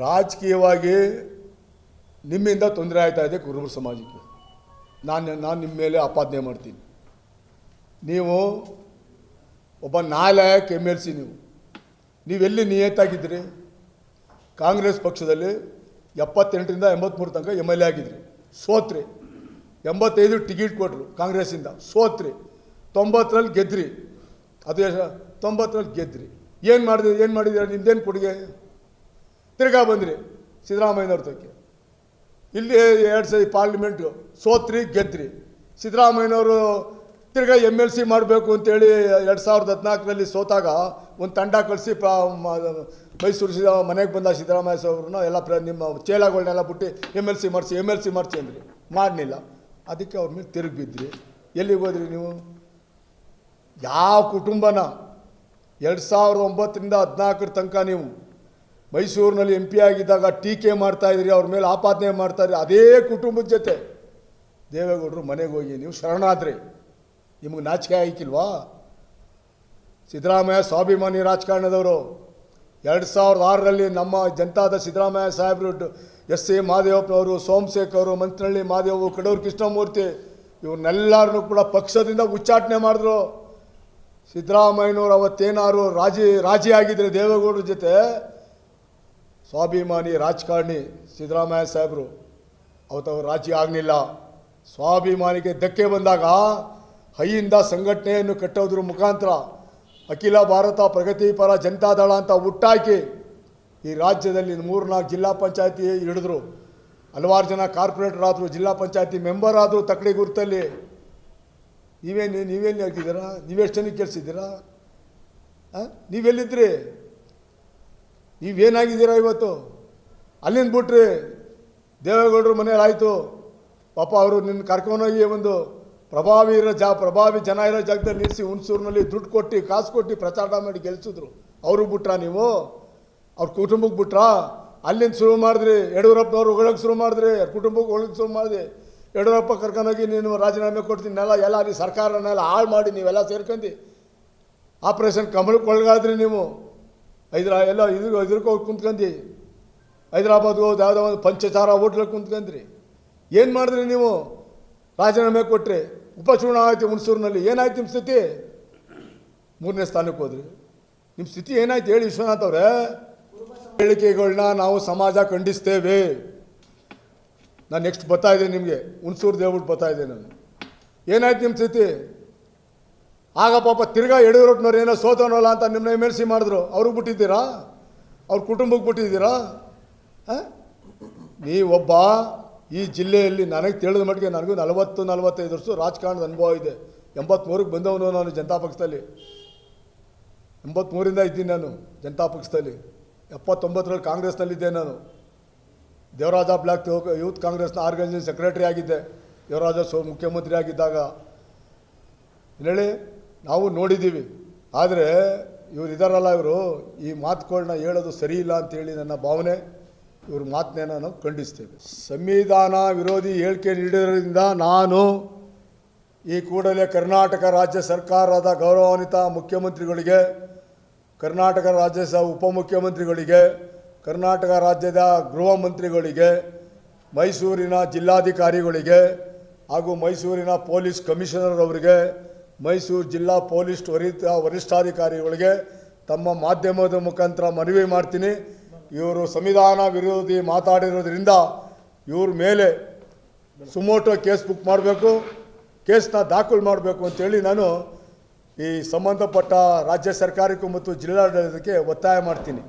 ರಾಜಕೀಯವಾಗಿ ನಿಮ್ಮಿಂದ ತೊಂದರೆ ಆಯ್ತಾ ಇದೆ ಕುರುಬ ಸಮಾಜಕ್ಕೆ? ನಾನು ನಾನು ನಿಮ್ಮ ಮೇಲೆ ಆಪಾದನೆ ಮಾಡ್ತೀನಿ. ನೀವು ಒಬ್ಬ ನಾಯಕ ಎಂ ಎಲ್ ಸಿ ನೀವು. ನೀವೆಲ್ಲಿ ನಿಯತಾಗಿದ್ದಿರಿ ಕಾಂಗ್ರೆಸ್ ಪಕ್ಷದಲ್ಲಿ ಎಪ್ಪತ್ತೆಂಟರಿಂದ ಎಂಬತ್ತ್ಮೂರು ತನಕ ಎಂ ಎಲ್ ಎ ಆಗಿದ್ರಿ. ಸೋತ್ರಿ. ಎಂಬತ್ತೈದು ಟಿಕೆಟ್ ಕೊಟ್ಟರು ಕಾಂಗ್ರೆಸ್ಸಿಂದ. ಸೋತ್ರಿ. ತೊಂಬತ್ತರಲ್ಲಿ ಗೆದ್ರಿ. ಅದು ತೊಂಬತ್ತರಲ್ಲಿ ಗೆದ್ರಿ. ಏನು ಮಾಡಿದ್ರಿ ಏನು ಮಾಡಿದ್ದೀರಾ ನಿಮ್ದೇನು ಕೊಡುಗೆ? ತಿರ್ಗಾ ಬಂದ್ರಿ ಸಿದ್ದರಾಮಯ್ಯನವ್ರ ತೋಕೆ ಇಲ್ಲಿ ಎರಡು ಸರಿ ಪಾರ್ಲಿಮೆಂಟು ಸೋತ್ರಿ, ಗೆದ್ರಿ. ಸಿದ್ದರಾಮಯ್ಯನವರು ತಿರ್ಗಾ ಎಂ ಎಲ್ ಸಿ ಮಾಡಬೇಕು ಅಂತೇಳಿ ಎರಡು ಸಾವಿರದ ಹದಿನಾಲ್ಕರಲ್ಲಿ ಸೋತಾಗ ಒಂದು ತಂಡ ಕಳಿಸಿ ಮೈಸೂರು ಸಿದ ಮನೆಗೆ ಬಂದ ಸಿದ್ದರಾಮಯ್ಯ ಅವ್ರನ್ನ ಎಲ್ಲ ಪ್ರ ನಿಮ್ಮ ಚೇಲಾಗಳನ್ನೆಲ್ಲ ಬಿಟ್ಟು ಎಂ ಎಲ್ ಸಿ ಮಾಡಿಸಿ ಎಂ ಎಲ್ ಸಿ ಮಾಡಿಸಿ ಅಂದ್ರಿ. ಮಾಡಲಿಲ್ಲ. ಅದಕ್ಕೆ ಅವ್ರ ಮೇಲೆ ತಿರುಗಿ ಬಿದ್ರಿ. ಎಲ್ಲಿಗೆ ಹೋದ್ರಿ ನೀವು? ಯಾವ ಕುಟುಂಬನ? ಎರಡು ಸಾವಿರದ ಒಂಬತ್ತರಿಂದ ಹದಿನಾಲ್ಕರ ತನಕ ನೀವು ಮೈಸೂರಿನಲ್ಲಿ ಎಂ ಪಿ ಆಗಿದ್ದಾಗ ಟೀಕೆ ಮಾಡ್ತಾ ಇದ್ರಿ, ಅವ್ರ ಮೇಲೆ ಆಪಾದನೆ ಮಾಡ್ತಾ ಇದ್ರಿ, ಅದೇ ಕುಟುಂಬದ ಜೊತೆ. ದೇವೇಗೌಡರು ಮನೆಗೆ ಹೋಗಿ, ನೀವು ಶರಣಾದ್ರಿ. ನಿಮಗೆ ನಾಚಿಕೆ ಆಯ್ಕಿಲ್ವಾ ಸಿದ್ದರಾಮಯ್ಯ ಸ್ವಾಭಿಮಾನಿ ರಾಜಕಾರಣದವರು. ಎರಡು ಸಾವಿರದ ಆರರಲ್ಲಿ ನಮ್ಮ ಜನತಾದ ಸಿದ್ದರಾಮಯ್ಯ ಸಾಹೇಬರು, ಎಸ್ ಎ ಮಾದೇವಪ್ಪನವರು, ಸೋಮಶೇಖರ್ ಅವರು ಮಂತ್ರಳ್ಳಿ ಮಹಾದೇವು ಕಡೂರು ಕೃಷ್ಣಮೂರ್ತಿ, ಇವ್ರನ್ನೆಲ್ಲರನ್ನೂ ಕೂಡ ಪಕ್ಷದಿಂದ ಉಚ್ಚಾಟನೆ ಮಾಡಿದ್ರು. ಸಿದ್ದರಾಮಯ್ಯನವರು ಅವತ್ತೇನಾದ್ರು ರಾಜಿ ರಾಜಿ ಆಗಿದ್ದರೆ ದೇವೇಗೌಡರ ಜೊತೆ ಸ್ವಾಭಿಮಾನಿ ರಾಜಕಾರಣಿ ಸಿದ್ದರಾಮಯ್ಯ ಸಾಹೇಬರು ಅವತ್ತು ಅವ್ರು ರಾಜಿ ಆಗಲಿಲ್ಲ. ಸ್ವಾಭಿಮಾನಿಗೆ ಧಕ್ಕೆ ಬಂದಾಗ ಹೈಯಿಂದ ಸಂಘಟನೆಯನ್ನು ಕಟ್ಟೋದ್ರ ಮುಖಾಂತರ ಅಖಿಲ ಭಾರತ ಪ್ರಗತಿಪರ ಜನತಾದಳ ಅಂತ ಹುಟ್ಟಾಕಿ ಈ ರಾಜ್ಯದಲ್ಲಿ ಮೂರ್ನಾಲ್ಕು ಜಿಲ್ಲಾ ಪಂಚಾಯತಿ ಹಿಡಿದ್ರು. ಹಲವಾರು ಜನ ಕಾರ್ಪೊರೇಟರ್ ಆದರು, ಜಿಲ್ಲಾ ಪಂಚಾಯತಿ ಮೆಂಬರ್ ಆದರು ತಕ್ಕಡಿ ಗುರುತಲ್ಲಿ. ನೀವೇನು ನೀವೇನು ಹಾಕಿದ್ದೀರಾ ನೀವೆಷ್ಟು ಜನಕ್ಕೆ ಕೇಳಿಸಿದ್ದೀರಾ? ನೀವೆಲ್ಲಿದ್ರಿ? ನೀವೇನಾಗಿದ್ದೀರಾ ಇವತ್ತು? ಅಲ್ಲಿಂದ ಬಿಟ್ರಿ ದೇವೇಗೌಡರು ಮನೇಲಿ ಆಯಿತು. ಪಾಪ ಅವರು ನಿನ್ನ ಕರ್ಕೊಂಡೋಗಿ ಒಂದು ಪ್ರಭಾವಿ ಇರೋ ಜಾ, ಪ್ರಭಾವಿ ಜನ ಇರೋ ಜಾಗದಲ್ಲಿ ನಿಲ್ಲಿಸಿ ಹುಣಸೂರಿನಲ್ಲಿ ದುಡ್ಡು ಕೊಟ್ಟು, ಕಾಸು ಕೊಟ್ಟು ಪ್ರಚಾರ ಮಾಡಿ ಗೆಲ್ಸಿದ್ರು. ಅವರು ಬಿಟ್ರಾ ನೀವು? ಅವ್ರ ಕುಟುಂಬಕ್ಕೆ ಬಿಟ್ರಾ? ಅಲ್ಲಿಂದ ಶುರು ಮಾಡಿದ್ರಿ, ಯಡಿಯೂರಪ್ಪನವ್ರು ಹೊಳಗೆ ಶುರು ಮಾಡಿದ್ರಿ ಕುಟುಂಬಕ್ಕೆ ಹೊಳಗೆ ಶುರು ಮಾಡಿದ್ರಿ. ಯಡಿಯೂರಪ್ಪ ಕರ್ಕೊಂಡೋಗಿ ನೀನು ರಾಜೀನಾಮೆ ಕೊಡ್ತೀನಿಲ್ಲ ಎಲ್ಲ ಅಲ್ಲಿ ಸರ್ಕಾರನೆಲ್ಲ ಹಾಳು ಮಾಡಿ ನೀವೆಲ್ಲ ಸೇರ್ಕೊಂಡು. ಆಪ್ರೇಷನ್ ಕಮಲಕ್ಕೆ ಒಳಗಾದ್ರಿ ನೀವು. ಹೈದ್ರಾ ಎಲ್ಲ ಇದ್ರ ಹೋಗಿ ಕುಂತ್ಕಂದು. ಹೈದ್ರಾಬಾದ್ಗೆ ಹೋದ ಯಾವುದೋ ಒಂದು ಪಂಚಚಾರ ಹೋಟ್ಲಲ್ಲಿ ಕುಂತ್ಕಂದ್ರಿ. ಏನು ಮಾಡಿದ್ರಿ ನೀವು? ರಾಜೀನಾಮೆ ಕೊಟ್ಟರೆ ಉಪಚುನಾವಣೆ ಆಯಿತು ಹುಣಸೂರಿನಲ್ಲಿ. ಏನಾಯ್ತು ನಿಮ್ಮ ಸ್ಥಿತಿ? ಮೂರನೇ ಸ್ಥಾನಕ್ಕೆ ಹೋದ್ರಿ. ನಿಮ್ಮ ಸ್ಥಿತಿ ಏನಾಯ್ತು ಹೇಳಿ ವಿಶ್ವನಾಥ್ ಅವರೇ? ಹೇಳಿಕೆಗಳನ್ನ ನಾವು ಸಮಾಜ ಖಂಡಿಸ್ತೇವೆ. ನಾನು ನೆಕ್ಸ್ಟ್ ಬರ್ತಾ ಇದ್ದೀನಿ ನಿಮಗೆ. ಹುಣಸೂರು ದೇವ್ಬಿಟ್ಟು ಬರ್ತಾ ಇದ್ದೀನಿ ನಾನು. ಏನಾಯ್ತು ನಿಮ್ಮ ಸ್ಥಿತಿ? ಆಗ ಪಾಪ ತಿರ್ಗಾ ಯಡಿಯೂರಪ್ಪನವ್ರು ಏನೋ ಸೋತವನಲ್ಲ ಅಂತ ನಿಮ್ಮನ್ನ ಎಂ ಮಾಡಿದ್ರು. ಅವ್ರಿಗೆ ಬಿಟ್ಟಿದ್ದೀರಾ? ಅವ್ರ ಕುಟುಂಬಕ್ಕೆ ಬಿಟ್ಟಿದ್ದೀರಾ? ನೀವೊಬ್ಬ ಈ ಜಿಲ್ಲೆಯಲ್ಲಿ ನನಗೆ ತಿಳಿದ ಮಟ್ಟಿಗೆ ನನಗೂ ನಲವತ್ತು, ನಲವತ್ತೈದು ವರ್ಷ ರಾಜಕಾರಣದ ಅನುಭವ ಇದೆ. ಎಂಬತ್ತ್ಮೂರಕ್ಕೆ ಬಂದವನು ನಾನು ಜನತಾ ಪಕ್ಷದಲ್ಲಿ. ಎಂಬತ್ತ್ಮೂರಿಂದ ಇದ್ದೀನಿ ನಾನು ಜನತಾ ಪಕ್ಷದಲ್ಲಿ. ಎಪ್ಪತ್ತೊಂಬತ್ತರಲ್ಲಿ ಕಾಂಗ್ರೆಸ್ನಲ್ಲಿದ್ದೆ ನಾನು. ದೇವರಾಜ ಬ್ಲಾಕ್ ಯೂತ್ ಕಾಂಗ್ರೆಸ್ನ ಆರ್ಗನೈಸೇಷನ್ ಸೆಕ್ರೆಟರಿ ಆಗಿದ್ದೆ. ದೇವರಾಜ ಸೋ ಮುಖ್ಯಮಂತ್ರಿ ಆಗಿದ್ದಾಗ. ಹೇಳಿ ನಾವು ನೋಡಿದ್ದೀವಿ. ಆದರೆ ಇವ್ರು ಇದಾರಲ್ಲ ಇವರು, ಈ ಮಾತುಗಳನ್ನ ಹೇಳೋದು ಸರಿ ಇಲ್ಲ ಅಂತೇಳಿ ನನ್ನ ಭಾವನೆ, ಇವ್ರ ಮಾತನ್ನೇ ನಾನು ಖಂಡಿಸ್ತೇವೆ. ಸಂವಿಧಾನ ವಿರೋಧಿ ಹೇಳಿಕೆ ನೀಡಿರೋದ್ರಿಂದ ನಾನು ಈ ಕೂಡಲೇ ಕರ್ನಾಟಕ ರಾಜ್ಯ ಸರ್ಕಾರದ ಗೌರವಾನ್ವಿತ ಮುಖ್ಯಮಂತ್ರಿಗಳಿಗೆ, ಕರ್ನಾಟಕ ರಾಜ್ಯ ಉಪಮುಖ್ಯಮಂತ್ರಿಗಳಿಗೆ, ಕರ್ನಾಟಕ ರಾಜ್ಯದ ಗೃಹ ಮಂತ್ರಿಗಳಿಗೆ, ಮೈಸೂರಿನ ಜಿಲ್ಲಾಧಿಕಾರಿಗಳಿಗೆ ಹಾಗೂ ಮೈಸೂರಿನ ಪೊಲೀಸ್ ಕಮಿಷನರ್ ಅವರಿಗೆ ಮೈಸೂರು ಜಿಲ್ಲಾ ಪೊಲೀಸ್ ವರಿತ ವರಿಷ್ಠಾಧಿಕಾರಿಗಳಿಗೆ ತಮ್ಮ ಮಾಧ್ಯಮದ ಮುಖಾಂತರ ಮನವಿ ಮಾಡ್ತೀನಿ. ಇವರು ಸಂವಿಧಾನ ವಿರೋಧಿ ಮಾತಾಡಿರೋದ್ರಿಂದ ಇವ್ರ ಮೇಲೆ ಸುಮೋಟೋ ಕೇಸ್ ಬುಕ್ ಮಾಡಬೇಕು, ಕೇಸ್ನ ದಾಖಲು ಮಾಡಬೇಕು ಅಂತೇಳಿ ನಾನು ಈ ಸಂಬಂಧಪಟ್ಟ ರಾಜ್ಯ ಸರ್ಕಾರಕ್ಕೂ ಮತ್ತು ಜಿಲ್ಲಾಡಳಿತಕ್ಕೆ ಒತ್ತಾಯ ಮಾಡ್ತೀನಿ.